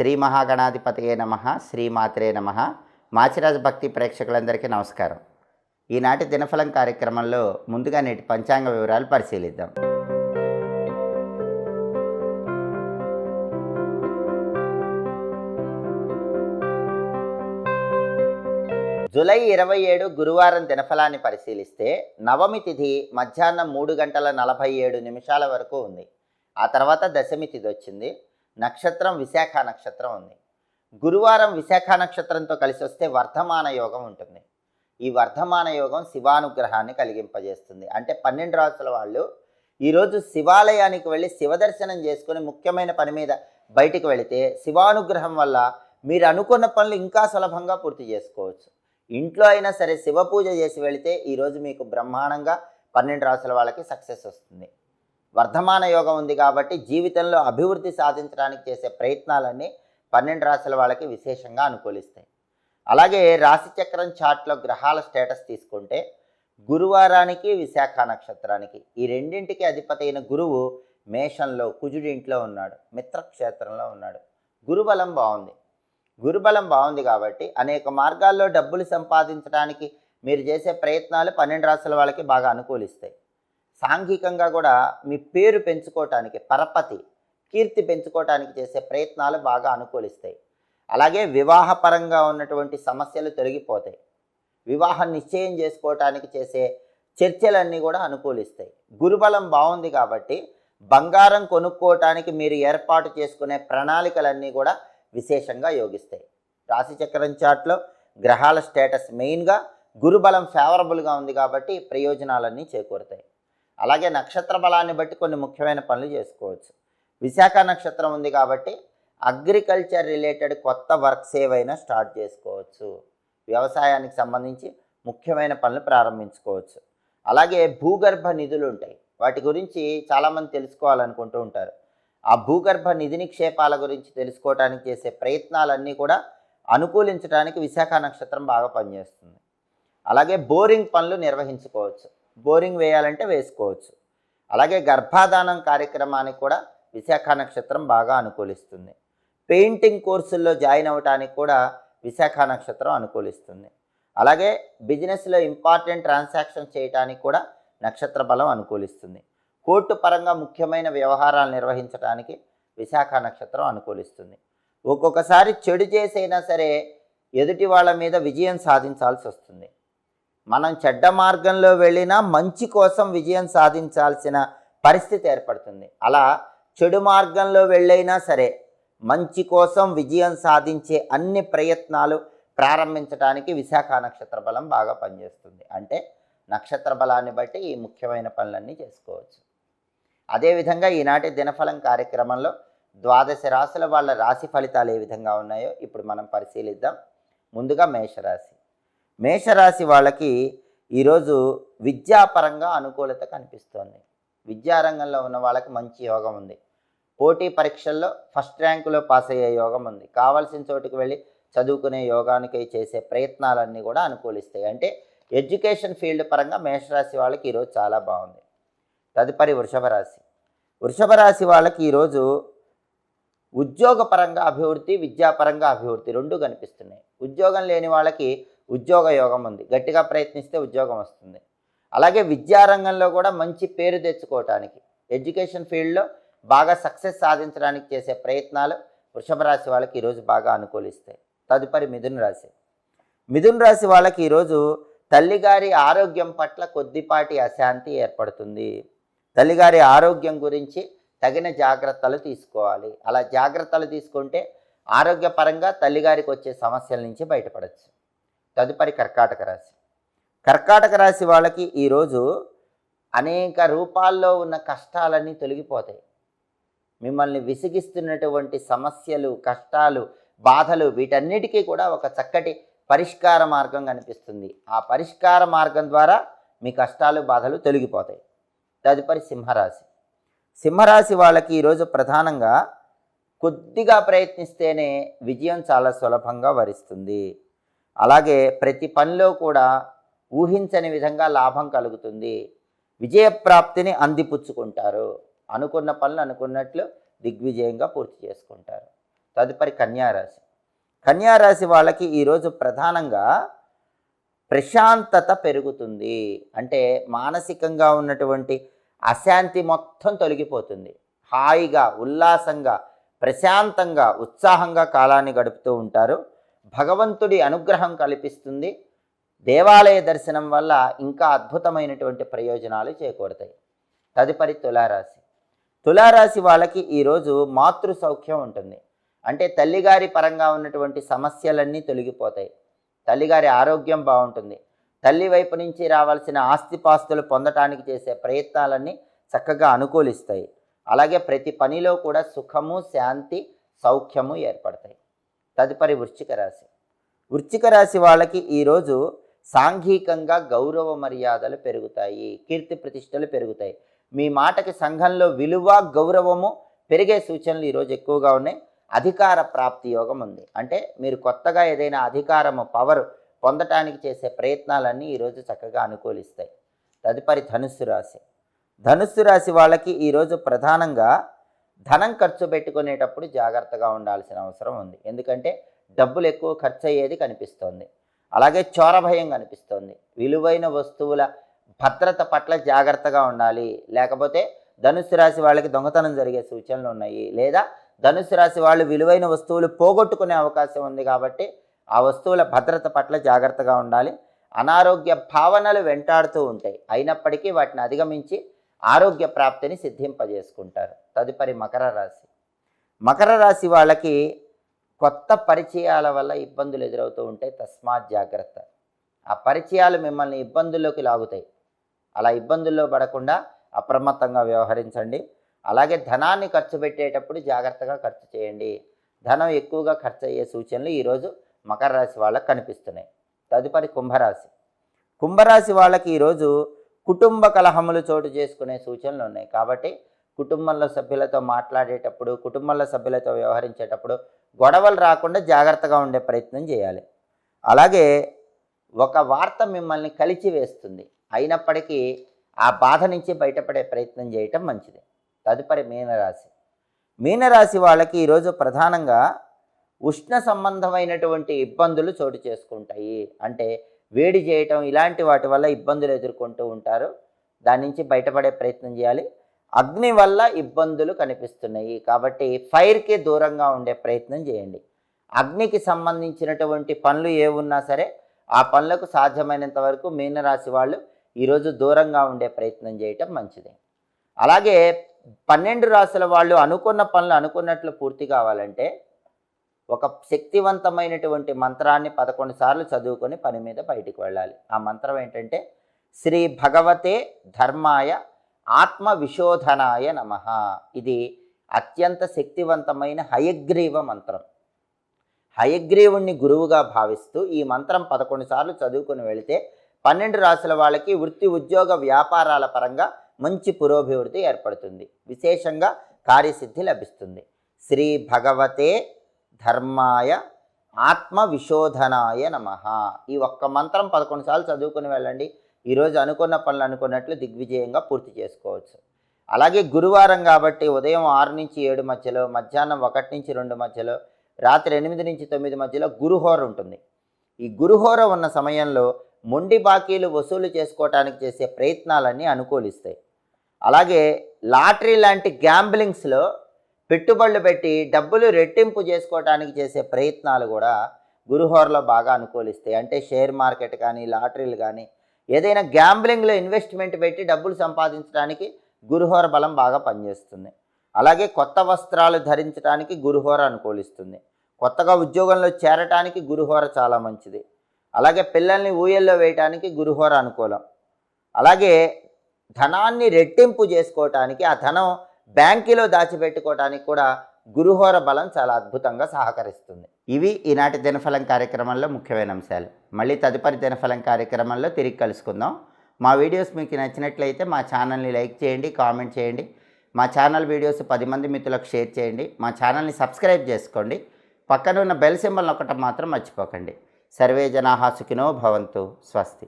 శ్రీ మహాగణాధిపతియే నమ శ్రీమాత్రే నమ. మాచిరాజ భక్తి ప్రేక్షకులందరికీ నమస్కారం. ఈనాటి దినఫలం కార్యక్రమంలో ముందుగా నేటి పంచాంగ వివరాలు పరిశీలిద్దాం. జూలై ఇరవై ఏడు గురువారం దినఫలాన్ని పరిశీలిస్తే నవమి తిథి మధ్యాహ్నం మూడు గంటల నలభై ఏడు నిమిషాల వరకు ఉంది. ఆ తర్వాత దశమి తిథి వచ్చింది. నక్షత్రం విశాఖ నక్షత్రం ఉంది. గురువారం విశాఖ నక్షత్రంతో కలిసి వస్తే వర్ధమాన యోగం ఉంటుంది. ఈ వర్ధమాన యోగం శివానుగ్రహాన్ని కలిగింపజేస్తుంది. అంటే పన్నెండు రాసుల వాళ్ళు ఈరోజు శివాలయానికి వెళ్ళి శివదర్శనం చేసుకుని ముఖ్యమైన పని మీద బయటికి వెళితే శివానుగ్రహం వల్ల మీరు అనుకున్న పనులు ఇంకా సులభంగా పూర్తి చేసుకోవచ్చు. ఇంట్లో అయినా సరే శివ పూజ చేసి వెళితే ఈరోజు మీకు బ్రహ్మాండంగా పన్నెండు రాసుల వాళ్ళకి సక్సెస్ వస్తుంది. వర్ధమాన యోగం ఉంది కాబట్టి జీవితంలో అభివృద్ధి సాధించడానికి చేసే ప్రయత్నాలన్నీ పన్నెండు రాశుల వాళ్ళకి విశేషంగా అనుకూలిస్తాయి. అలాగే రాశిచక్రం చార్ట్లో గ్రహాల స్టేటస్ తీసుకుంటే గురువారానికి విశాఖ నక్షత్రానికి ఈ రెండింటికి అధిపతి అయిన గురువు మేషంలో కుజుడింట్లో ఉన్నాడు మిత్రక్షేత్రంలో ఉన్నాడు. గురుబలం బాగుంది. గురుబలం బాగుంది కాబట్టి అనేక మార్గాల్లో డబ్బులు సంపాదించడానికి మీరు చేసే ప్రయత్నాలు పన్నెండు రాశుల వాళ్ళకి బాగా అనుకూలిస్తాయి. సాంఘికంగా కూడా మీ పేరు పెంచుకోవటానికి పరపతి కీర్తి పెంచుకోవటానికి చేసే ప్రయత్నాలు బాగా అనుకూలిస్తాయి. అలాగే వివాహపరంగా ఉన్నటువంటి సమస్యలు తొలగిపోతాయి. వివాహం నిశ్చయం చేసుకోవటానికి చేసే చర్చలన్నీ కూడా అనుకూలిస్తాయి. గురుబలం బాగుంది కాబట్టి బంగారం కొనుక్కోవటానికి మీరు ఏర్పాటు చేసుకునే ప్రణాళికలన్నీ కూడా విశేషంగా యోగిస్తాయి. రాశిచక్రం చాట్లో గ్రహాల స్టేటస్ మెయిన్గా గురుబలం ఫేవరబుల్గా ఉంది కాబట్టి ప్రయోజనాలన్నీ చేకూరుతాయి. అలాగే నక్షత్ర బలాన్ని బట్టి కొన్ని ముఖ్యమైన పనులు చేసుకోవచ్చు. విశాఖ నక్షత్రం ఉంది కాబట్టి అగ్రికల్చర్ రిలేటెడ్ కొత్త వర్క్స్ ఏవైనా స్టార్ట్ చేసుకోవచ్చు. వ్యవసాయానికి సంబంధించి ముఖ్యమైన పనులు ప్రారంభించుకోవచ్చు. అలాగే భూగర్భ నిధులు ఉంటాయి. వాటి గురించి చాలామంది తెలుసుకోవాలనుకుంటూ ఉంటారు. ఆ భూగర్భ నిధి నిక్షేపాల గురించి తెలుసుకోవడానికి చేసే ప్రయత్నాలన్నీ కూడా అనుకూలించడానికి విశాఖ నక్షత్రం బాగా పనిచేస్తుంది. అలాగే బోరింగ్ పనులు నిర్వహించుకోవచ్చు. బోరింగ్ వేయాలంటే వేసుకోవచ్చు. అలాగే గర్భాధానం కార్యక్రమానికి కూడా విశాఖ నక్షత్రం బాగా అనుకూలిస్తుంది. పెయింటింగ్ కోర్సుల్లో జాయిన్ అవ్వటానికి కూడా విశాఖ నక్షత్రం అనుకూలిస్తుంది. అలాగే బిజినెస్లో ఇంపార్టెంట్ ట్రాన్సాక్షన్ చేయడానికి కూడా నక్షత్ర బలం అనుకూలిస్తుంది. కోర్టు పరంగా ముఖ్యమైన వ్యవహారాలు నిర్వహించడానికి విశాఖ నక్షత్రం అనుకూలిస్తుంది. ఒక్కొక్కసారి చెడు చేసైనా సరే ఎదుటి వాళ్ళ మీద విజయం సాధించాల్సి వస్తుంది మనం చెడ్డ మార్గంలో వెళ్ళినా మంచి కోసం విజయం సాధించాల్సిన పరిస్థితి ఏర్పడుతుంది. అలా చెడు మార్గంలో వెళ్ళైనా సరే మంచి కోసం విజయం సాధించే అన్ని ప్రయత్నాలు ప్రారంభించడానికి విశాఖ నక్షత్ర బలం బాగా పనిచేస్తుంది. అంటే నక్షత్ర బలాన్ని బట్టి ఈ ముఖ్యమైన పనులన్నీ చేసుకోవచ్చు. అదేవిధంగా ఈనాటి దినఫలం కార్యక్రమంలో ద్వాదశ రాశుల వాళ్ళ రాశి ఫలితాలు ఏ విధంగా ఉన్నాయో ఇప్పుడు మనం పరిశీలిద్దాం. ముందుగా మేషరాశి. మేషరాశి వాళ్ళకి ఈరోజు విద్యాపరంగా అనుకూలత కనిపిస్తోంది. విద్యారంగంలో ఉన్న వాళ్ళకి మంచి యోగం ఉంది. పోటీ పరీక్షల్లో ఫస్ట్ ర్యాంకులో పాస్ అయ్యే యోగం ఉంది. కావాల్సిన చోటుకు వెళ్ళి చదువుకునే యోగానికి చేసే ప్రయత్నాలన్నీ కూడా అనుకూలిస్తాయి. అంటే ఎడ్యుకేషన్ ఫీల్డ్ పరంగా మేషరాశి వాళ్ళకి ఈరోజు చాలా బాగుంది. తదుపరి వృషభ రాశి. వృషభ రాశి వాళ్ళకి ఈరోజు ఉద్యోగపరంగా అభివృద్ధి విద్యాపరంగా అభివృద్ధి రెండు కనిపిస్తున్నాయి. ఉద్యోగం లేని వాళ్ళకి ఉద్యోగ యోగం ఉంది. గట్టిగా ప్రయత్నిస్తే ఉద్యోగం వస్తుంది. అలాగే విద్యారంగంలో కూడా మంచి పేరు తెచ్చుకోవటానికి ఎడ్యుకేషన్ ఫీల్డ్లో బాగా సక్సెస్ సాధించడానికి చేసే ప్రయత్నాలు వృషభ రాశి వాళ్ళకి ఈరోజు బాగా అనుకూలిస్తాయి. తదుపరి మిథున రాశి. మిథున రాశి వాళ్ళకి ఈరోజు తల్లిగారి ఆరోగ్యం పట్ల కొద్దిపాటి అశాంతి ఏర్పడుతుంది. తల్లిగారి ఆరోగ్యం గురించి తగిన జాగ్రత్తలు తీసుకోవాలి. అలా జాగ్రత్తలు తీసుకుంటే ఆరోగ్యపరంగా తల్లిగారికి వచ్చే సమస్యల నుంచి బయటపడచ్చు. తదుపరి కర్కాటక రాశి. కర్కాటక రాశి వాళ్ళకి ఈరోజు అనేక రూపాల్లో ఉన్న కష్టాలన్నీ తొలగిపోతాయి. మిమ్మల్ని విసిగిస్తున్నటువంటి సమస్యలు కష్టాలు బాధలు వీటన్నిటికీ కూడా ఒక చక్కటి పరిష్కార మార్గం కనిపిస్తుంది. ఆ పరిష్కార మార్గం ద్వారా మీ కష్టాలు బాధలు తొలగిపోతాయి. తదుపరి సింహరాశి. సింహరాశి వాళ్ళకి ఈరోజు ప్రధానంగా కొద్దిగా ప్రయత్నిస్తేనే విజయం చాలా సులభంగా వరిస్తుంది. అలాగే ప్రతి పనిలో కూడా ఊహించని విధంగా లాభం కలుగుతుంది. విజయప్రాప్తిని అందిపుచ్చుకుంటారు. అనుకున్న పనులు అనుకున్నట్లు దిగ్విజయంగా పూర్తి చేసుకుంటారు. తదుపరి కన్యారాశి. కన్యారాశి వాళ్ళకి ఈరోజు ప్రధానంగా ప్రశాంతత పెరుగుతుంది. అంటే మానసికంగా ఉన్నటువంటి అశాంతి మొత్తం తొలగిపోతుంది. హాయిగా ఉల్లాసంగా ప్రశాంతంగా ఉత్సాహంగా కాలాన్ని గడుపుతూ ఉంటారు. భగవంతుడి అనుగ్రహం కల్పిస్తుంది. దేవాలయ దర్శనం వల్ల ఇంకా అద్భుతమైనటువంటి ప్రయోజనాలు చేకూరుతాయి. తదుపరి తులారాశి. తులారాశి వాళ్ళకి ఈరోజు మాతృ సౌఖ్యం ఉంటుంది. అంటే తల్లిగారి పరంగా ఉన్నటువంటి సమస్యలన్నీ తొలగిపోతాయి. తల్లిగారి ఆరోగ్యం బాగుంటుంది. తల్లి వైపు నుంచి రావాల్సిన ఆస్తిపాస్తులు పొందటానికి చేసే ప్రయత్నాలన్నీ చక్కగా అనుకూలిస్తాయి. అలాగే ప్రతి పనిలో కూడా సుఖము శాంతి సౌఖ్యము ఏర్పడతాయి. తదుపరి వృశ్చిక రాశి. వృశ్చిక రాశి వాళ్ళకి ఈరోజు సాంఘికంగా గౌరవ మర్యాదలు పెరుగుతాయి కీర్తి ప్రతిష్టలు పెరుగుతాయి. మీ మాటకి సంఘంలో విలువ గౌరవము పెరిగే సూచనలు ఈరోజు ఎక్కువగా ఉన్నాయి. అధికార ప్రాప్తి యోగం ఉంది. అంటే మీరు కొత్తగా ఏదైనా అధికారము పవర్ పొందటానికి చేసే ప్రయత్నాలన్నీ ఈరోజు చక్కగా అనుకూలిస్తాయి. తదుపరి ధనుస్సు రాశి. ధనుస్సు రాశి వాళ్ళకి ఈరోజు ప్రధానంగా ధనం ఖర్చు పెట్టుకునేటప్పుడు జాగ్రత్తగా ఉండాల్సిన అవసరం ఉంది. ఎందుకంటే డబ్బులు ఎక్కువ ఖర్చు అయ్యేది కనిపిస్తోంది. అలాగే చోర భయం కనిపిస్తోంది. విలువైన వస్తువుల భద్రత పట్ల జాగ్రత్తగా ఉండాలి. లేకపోతే ధనుసు రాశి వాళ్ళకి దొంగతనం జరిగే సూచనలు ఉన్నాయి. లేదా ధనుసు రాశి వాళ్ళు విలువైన వస్తువులు పోగొట్టుకునే అవకాశం ఉంది కాబట్టి ఆ వస్తువుల భద్రత పట్ల జాగ్రత్తగా ఉండాలి. అనారోగ్య భావనలు వెంటాడుతూ ఉంటాయి. అయినప్పటికీ వాటిని అధిగమించి ఆరోగ్య ప్రాప్తిని సిద్ధింపజేసుకుంటారు. తదుపరి మకర రాశి. మకర రాశి వాళ్ళకి కొత్త పరిచయాల వల్ల ఇబ్బందులు ఎదురవుతూ ఉంటాయి తస్మాత్ జాగ్రత్త. ఆ పరిచయాలు మిమ్మల్ని ఇబ్బందుల్లోకి లాగుతాయి. అలా ఇబ్బందుల్లో పడకుండా అప్రమత్తంగా వ్యవహరించండి. అలాగే ధనాన్ని ఖర్చు పెట్టేటప్పుడు జాగ్రత్తగా ఖర్చు చేయండి. ధనం ఎక్కువగా ఖర్చు అయ్యే సూచనలు ఈరోజు మకర రాశి వాళ్ళకు కనిపిస్తున్నాయి. తదుపరి కుంభరాశి. కుంభరాశి వాళ్ళకి ఈరోజు కుటుంబ కలహములు చోటు చేసుకునే సూచనలు ఉన్నాయి. కాబట్టి కుటుంబంలో సభ్యులతో మాట్లాడేటప్పుడు కుటుంబంలో సభ్యులతో వ్యవహరించేటప్పుడు గొడవలు రాకుండా జాగ్రత్తగా ఉండే ప్రయత్నం చేయాలి. అలాగే ఒక వార్త మిమ్మల్ని కలిచి వేస్తుంది. అయినప్పటికీ ఆ బాధ నుంచి బయటపడే ప్రయత్నం చేయటం మంచిది. తదుపరి మీనరాశి. మీనరాశి వాళ్ళకి ఈరోజు ప్రధానంగా ఉష్ణ సంబంధమైనటువంటి ఇబ్బందులు చోటు చేసుకుంటాయి. అంటే వేడి చేయటం ఇలాంటి వాటి వల్ల ఇబ్బందులు ఎదుర్కొంటూ ఉంటారు. దాని నుంచి బయటపడే ప్రయత్నం చేయాలి. అగ్ని వల్ల ఇబ్బందులు కనిపిస్తున్నాయి. కాబట్టి ఫైర్కి దూరంగా ఉండే ప్రయత్నం చేయండి. అగ్నికి సంబంధించినటువంటి పనులు ఏ ఉన్నా సరే ఆ పనులకు సాధ్యమైనంత వరకు మీనరాశి వాళ్ళు ఈరోజు దూరంగా ఉండే ప్రయత్నం చేయటం మంచిది. అలాగే పన్నెండు రాశుల వాళ్ళు అనుకున్న పనులు అనుకున్నట్లు పూర్తి కావాలంటే ఒక శక్తివంతమైనటువంటి మంత్రాన్ని పదకొండు సార్లు చదువుకొని పని మీద బయటికి వెళ్ళాలి. ఆ మంత్రం ఏంటంటే శ్రీ భగవతే ధర్మాయ ఆత్మ విశోధనాయ నమ. ఇది అత్యంత శక్తివంతమైన హయగ్రీవ మంత్రం. హయగ్రీవుణ్ణి గురువుగా భావిస్తూ ఈ మంత్రం పదకొండు సార్లు చదువుకొని వెళితే పన్నెండు రాసుల వాళ్ళకి వృత్తి ఉద్యోగ వ్యాపారాల పరంగా మంచి పురోభివృద్ధి ఏర్పడుతుంది. విశేషంగా కార్యసిద్ధి లభిస్తుంది. శ్రీ భగవతే ధర్మాయ ఆత్మ విశోధనాయ నమ. ఈ ఒక్క మంత్రం పదకొండు సార్లు చదువుకుని వెళ్ళండి. ఈరోజు అనుకున్న పనులు అనుకున్నట్లు దిగ్విజయంగా పూర్తి చేసుకోవచ్చు. అలాగే గురువారం కాబట్టి ఉదయం ఆరు నుంచి ఏడు మధ్యలో మధ్యాహ్నం ఒకటి నుంచి రెండు మధ్యలో రాత్రి ఎనిమిది నుంచి తొమ్మిది మధ్యలో గురుహోర ఉంటుంది. ఈ గురుహోర ఉన్న సమయంలో మొండి బాకీలు వసూలు చేసుకోవటానికి చేసే ప్రయత్నాలన్నీ అనుకూలిస్తాయి. అలాగే లాటరీ లాంటి గ్యాంబ్లింగ్స్లో పెట్టుబడులు పెట్టి డబ్బులు రెట్టింపు చేసుకోవడానికి చేసే ప్రయత్నాలు కూడా గురుహోరలో బాగా అనుకూలిస్తాయి. అంటే షేర్ మార్కెట్ కానీ లాటరీలు కానీ ఏదైనా గ్యాంబ్లింగ్లో ఇన్వెస్ట్మెంట్ పెట్టి డబ్బులు సంపాదించడానికి గురుహోర బలం బాగా పనిచేస్తుంది. అలాగే కొత్త వస్త్రాలు ధరించడానికి గురుహోర అనుకూలిస్తుంది. కొత్తగా ఉద్యోగంలో చేరటానికి గురుహోర చాలా మంచిది. అలాగే పిల్లల్ని ఊయల్లో వేయటానికి గురుహోర అనుకూలం. అలాగే ధనాన్ని రెట్టింపు చేసుకోవటానికి ఆ ధనం బ్యాంకులో దాచిపెట్టుకోవడానికి కూడా గురుహోర బలం చాలా అద్భుతంగా సహకరిస్తుంది. ఇవి ఈనాటి దినఫలం కార్యక్రమంలో ముఖ్యమైన అంశాలు. మళ్ళీ తదుపరి దినఫలం కార్యక్రమంలో తిరిగి కలుసుకుందాం. మా వీడియోస్ మీకు నచ్చినట్లయితే మా ఛానల్ని లైక్ చేయండి కామెంట్ చేయండి. మా ఛానల్ వీడియోస్ పది మంది మిత్రులకు షేర్ చేయండి. మా ఛానల్ని సబ్స్క్రైబ్ చేసుకోండి. పక్కన ఉన్న బెల్ సింబల్ ఒకటి మాత్రం మర్చిపోకండి. సర్వే జనాహా సుఖినో భవంతు. స్వస్తి.